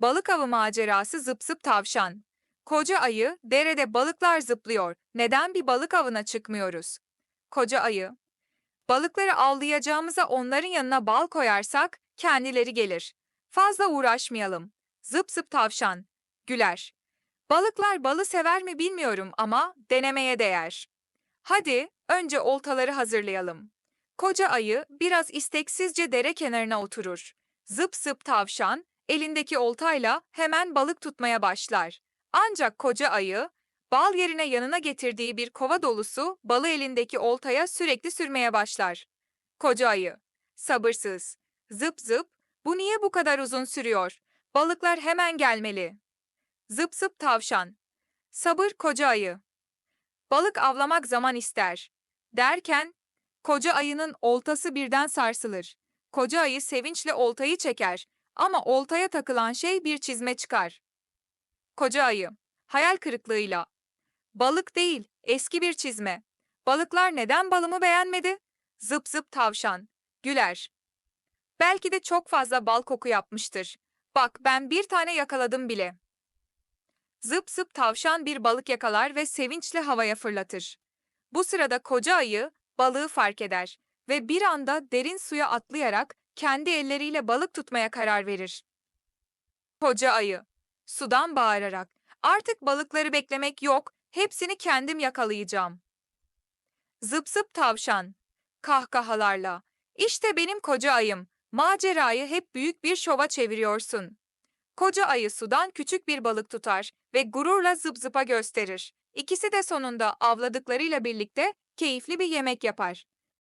Balık avı macerası zıp zıp tavşan. Koca ayı, derede balıklar zıplıyor. Neden bir balık avına çıkmıyoruz? Koca ayı, balıkları avlayacağımıza onların yanına bal koyarsak kendileri gelir. Fazla uğraşmayalım. Zıp zıp tavşan. Güler. Balıklar balı sever mi bilmiyorum ama denemeye değer. Hadi önce oltaları hazırlayalım. Koca ayı biraz isteksizce dere kenarına oturur. Zıp zıp tavşan elindeki oltayla hemen balık tutmaya başlar. Ancak koca ayı bal yerine yanına getirdiği bir kova dolusu balı elindeki oltaya sürekli sürmeye başlar. Koca ayı sabırsız. Zıp zıp bu niye bu kadar uzun sürüyor? Balıklar hemen gelmeli. Zıp zıp tavşan. Sabır koca ayı. Balık avlamak zaman ister. Derken koca ayının oltası birden sarsılır. Koca ayı sevinçle oltayı çeker ama oltaya takılan şey bir çizme çıkar. Koca ayı hayal kırıklığıyla. Balık değil, eski bir çizme. Balıklar neden balımı beğenmedi? Zıp zıp tavşan. Güler. Belki de çok fazla bal koku yapmıştır. Bak ben bir tane yakaladım bile. Zıp zıp tavşan bir balık yakalar ve sevinçle havaya fırlatır. Bu sırada koca ayı balığı fark eder ve bir anda derin suya atlayarak kendi elleriyle balık tutmaya karar verir. Koca ayı sudan bağırarak artık balıkları beklemek yok, hepsini kendim yakalayacağım. Zıp zıp tavşan kahkahalarla işte benim koca ayım, macerayı hep büyük bir şova çeviriyorsun. Koca ayı sudan küçük bir balık tutar ve gururla zıp zıpa gösterir. İkisi de sonunda avladıklarıyla birlikte keyifli bir yemek yapar.